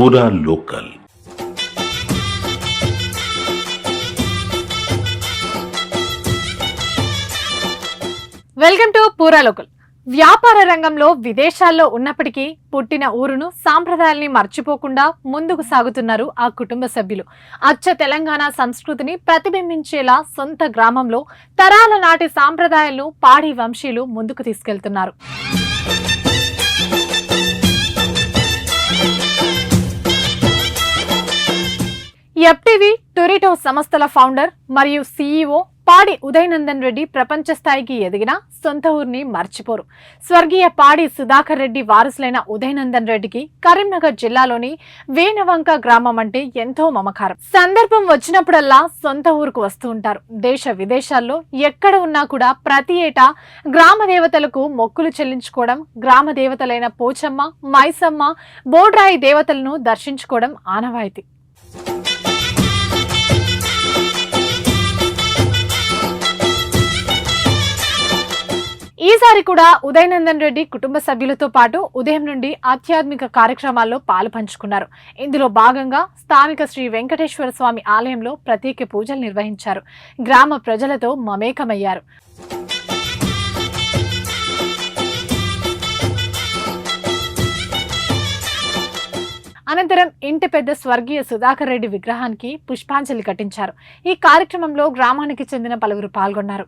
పూరా local welcome to పూరా local. వ్యాపార రంగంలో విదేశాల్లో ఉన్నప్పటికీ పుట్టిన ఊరును సాంప్రదాయాల్ని మర్చిపోకుండా ముందుకు సాగుతున్నారు ఆ కుటుంబ సభ్యులు. అచ్చ తెలంగాణ సంస్కృతిని ప్రతిబింబించేలా సొంత గ్రామంలో తరాల నాటి సాంప్రదాయాలను పాడి వంశీయులు ముందుకు తీసుకెళ్తున్నారు. ఎఫ్టీవీ టొరిటో సంస్థల ఫౌండర్ మరియు సీఈఓ పాడి ఉదయనందన్ రెడ్డి ప్రపంచ స్థాయికి ఎదిగిన సొంత ఊరిని మర్చిపోరు. స్వర్గీయ పాడి సుధాకర్ రెడ్డి వారసులైన ఉదయనందన్ రెడ్డికి కరీంనగర్ జిల్లాలోని వేణవంక గ్రామం అంటే ఎంతో మమకారం. సందర్భం వచ్చినప్పుడల్లా సొంత ఊరుకు వస్తూ ఉంటారు. దేశ విదేశాల్లో ఎక్కడ ఉన్నా కూడా ప్రతి ఏటా గ్రామ దేవతలకు మొక్కులు చెల్లించుకోవడం గ్రామ దేవతలైన పోచమ్మ మైసమ్మ బోడ్రాయి దేవతలను దర్శించుకోవడం ఆనవాయితీ. ఈసారి కూడా ఉదయనందన్ రెడ్డి కుటుంబ సభ్యులతో పాటు ఉదయం నుండి ఆధ్యాత్మిక కార్యక్రమాల్లో పాలు పంచుకున్నారు. ఇందులో భాగంగా స్థానిక శ్రీ వెంకటేశ్వర స్వామి ఆలయంలో ప్రత్యేక పూజలు నిర్వహించారు. గ్రామ ప్రజలతో మమేకమయ్యారు. అనంతరం ఇంటి పెద్ద స్వర్గీయ సుధాకర్ రెడ్డి విగ్రహానికి పుష్పాంజలి ఘటించారు. ఈ కార్యక్రమంలో గ్రామానికి చెందిన పలువురు పాల్గొన్నారు.